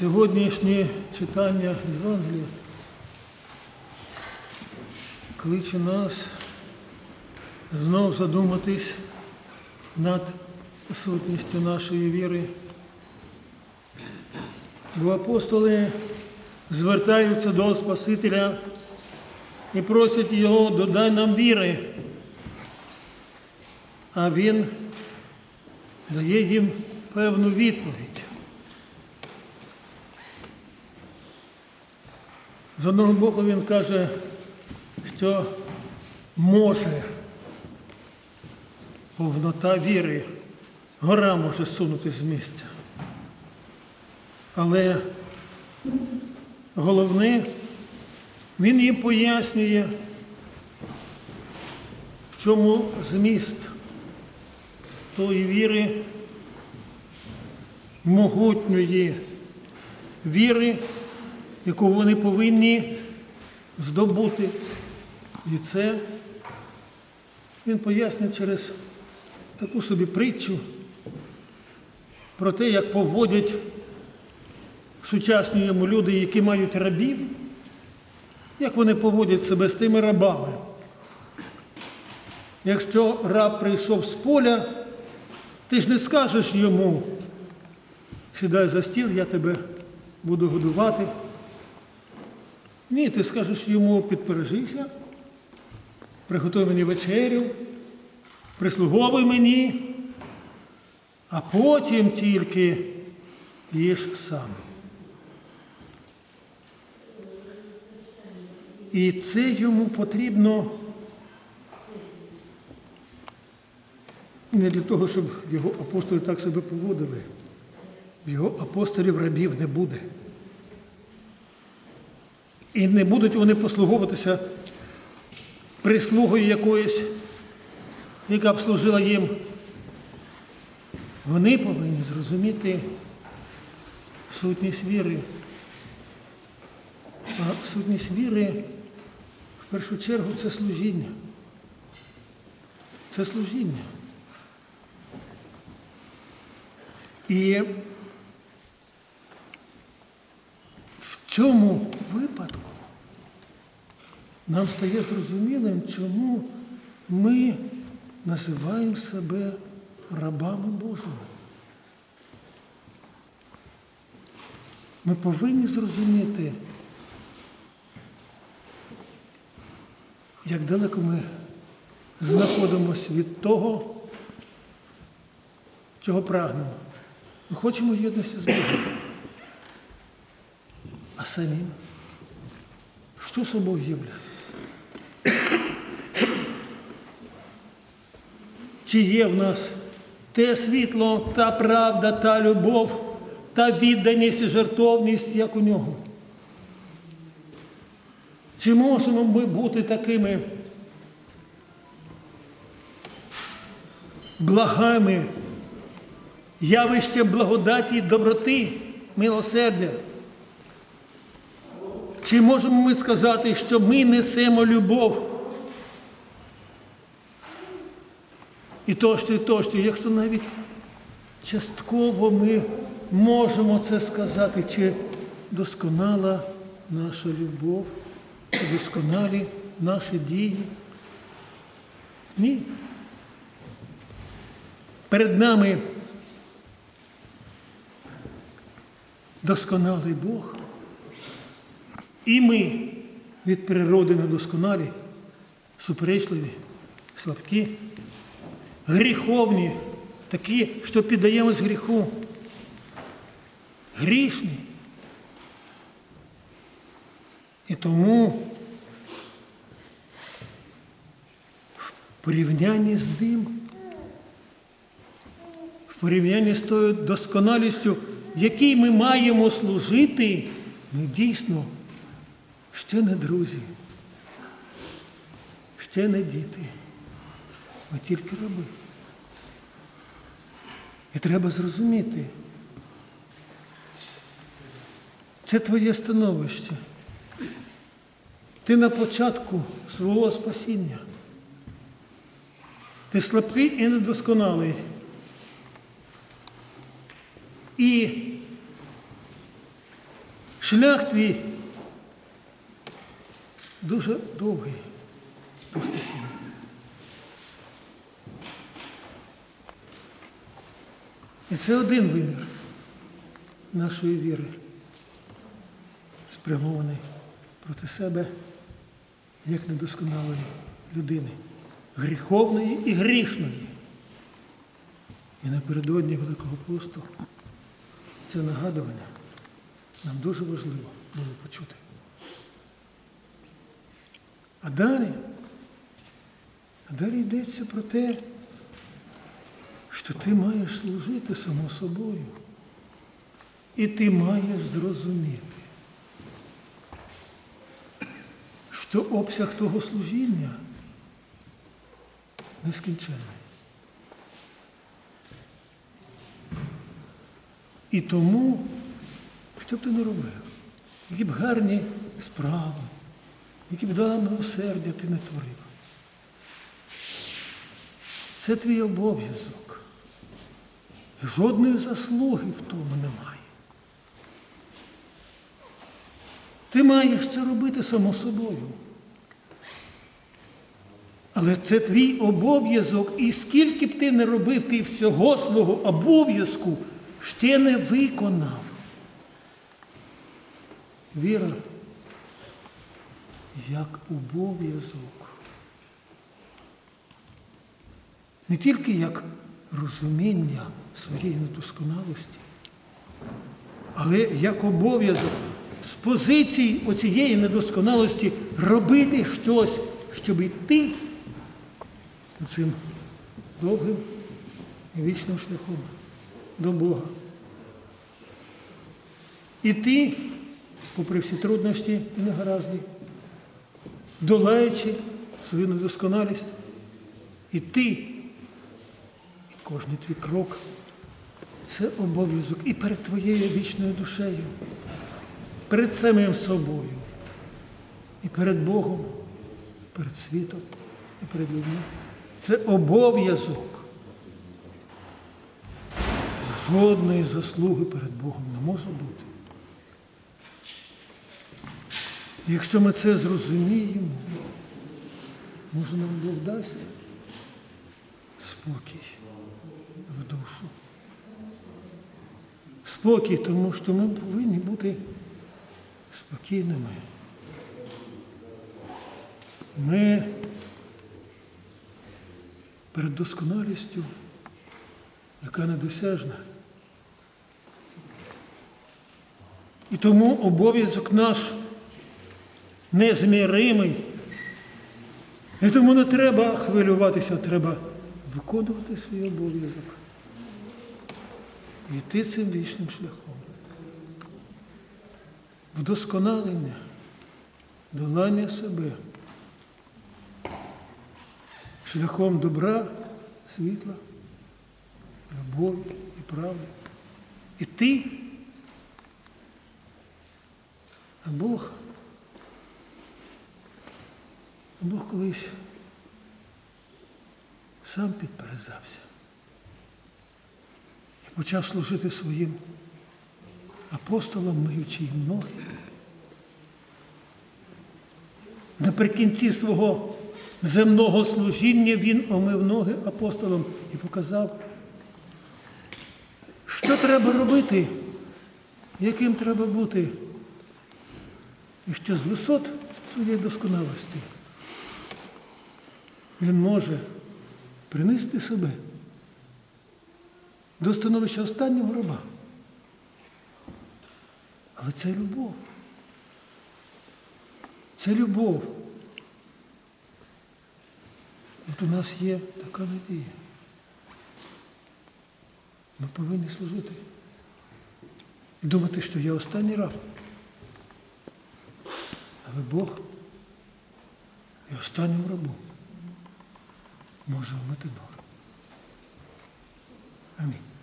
Сьогоднішнє читання Євангелія кличе нас знов задуматись над сутністю нашої віри. Бо апостоли звертаються до Спасителя і просять його додай нам віри. А він дає їм певну відповідь. З одного боку він каже, що може повнота віри, гора може сунути з місця. Але головне, він їм пояснює, в чому зміст тої віри, могутньої віри, яку вони повинні здобути. І це він пояснює через таку собі притчу про те, як поводять сучасні йому люди, які мають рабів, як вони поводять себе з тими рабами. Якщо раб прийшов з поля, ти ж не скажеш йому, сідай за стіл, я тебе буду годувати. Ні, ти скажеш йому, підпережися, приготуй мені вечерю, прислуговуй мені, а потім тільки їж сам. І це йому потрібно не для того, щоб його апостоли так себе поводили. Його апостолів рабів не буде. І не будуть вони послуговуватися прислугою якоюсь, яка б служила їм. Вони повинні зрозуміти сутність віри. А сутність віри в першу чергу це служіння. Це служіння. І в цьому випадку нам стає зрозумілим, чому ми називаємо себе рабами Божими. Ми повинні зрозуміти, як далеко ми знаходимося від того, чого прагнемо. Ми хочемо єдності з Богом. А самим, що собою являє? Чи є в нас те світло, та правда, та любов, та відданість і жертовність, як у нього? Чи можемо ми бути такими благами, явищем благодаті, доброти, милосердя? Чи можемо ми сказати, що ми несемо любов? І тощо, і тощо, якщо навіть частково ми можемо це сказати, чи досконала наша любов, чи досконалі наші дії? Ні. Перед нами досконалий Бог. І ми від природи недосконалі, суперечливі, слабкі, гріховні, такі, що піддаємось гріху. Грішні. І тому в порівнянні з ним, в порівнянні з тою досконалістю, якій ми маємо служити, ми дійсно ще не друзі, ще не діти, ми тільки раби. І треба зрозуміти, це твоє становище. Ти на початку свого спасіння. Ти слабкий і недосконалий. І шлях твій дуже довгий до спасіння. І це один вимір нашої віри, спрямований проти себе як недосконалої людини, гріховної і грішної. І напередодні Великого посту це нагадування нам дуже важливо було почути. А далі, а далі йдеться про те, що ти маєш служити само собою. І ти маєш зрозуміти, що обсяг того служіння нескінченний. І тому, що б ти не робив, які б гарні справи, які б дала милосердя ти не творив. Це твій обов'язок. Жодної заслуги в тому немає. Ти маєш це робити само собою. Але це твій обов'язок, і скільки б ти не робив, ти всього свого обов'язку ще не виконав. Віра як обов'язок. Не тільки як розуміння своєї недосконалості, але як обов'язок з позиції оцієї недосконалості робити щось, щоб йти цим довгим і вічним шляхом до Бога. І ти, попри всі труднощі і негаразди, долаючи свою недосконалість, і ти, і кожний твій крок це обов'язок і перед твоєю вічною душею, перед самим собою, і перед Богом, і перед світом, і перед людьми. Це обов'язок. Жодної заслуги перед Богом не може бути. Якщо ми це зрозуміємо, може нам Бог дасть спокій в душу. Спокій, тому що ми повинні бути спокійними. Ми перед досконалістю, яка недосяжна. І тому обов'язок наш незміримий. І тому не треба хвилюватися, треба виконувати свій обов'язок. І йти цим вічним шляхом. Вдосконалення, долання себе. Шляхом добра, світла, любові і правди. І ти, а Бог, Бог колись сам підперезався і почав служити своїм апостолам, миючи їм ноги. Наприкінці свого земного служіння він омив ноги апостолам і показав, що треба робити, яким треба бути, і що з висот своєї досконалості він може принести себе до становища останнього раба. Але це любов. Це любов. От у нас є така надія. Ми повинні служити. Думати, що я останній раб. Але Бог і останнім рабом може вмити ноги. Амінь.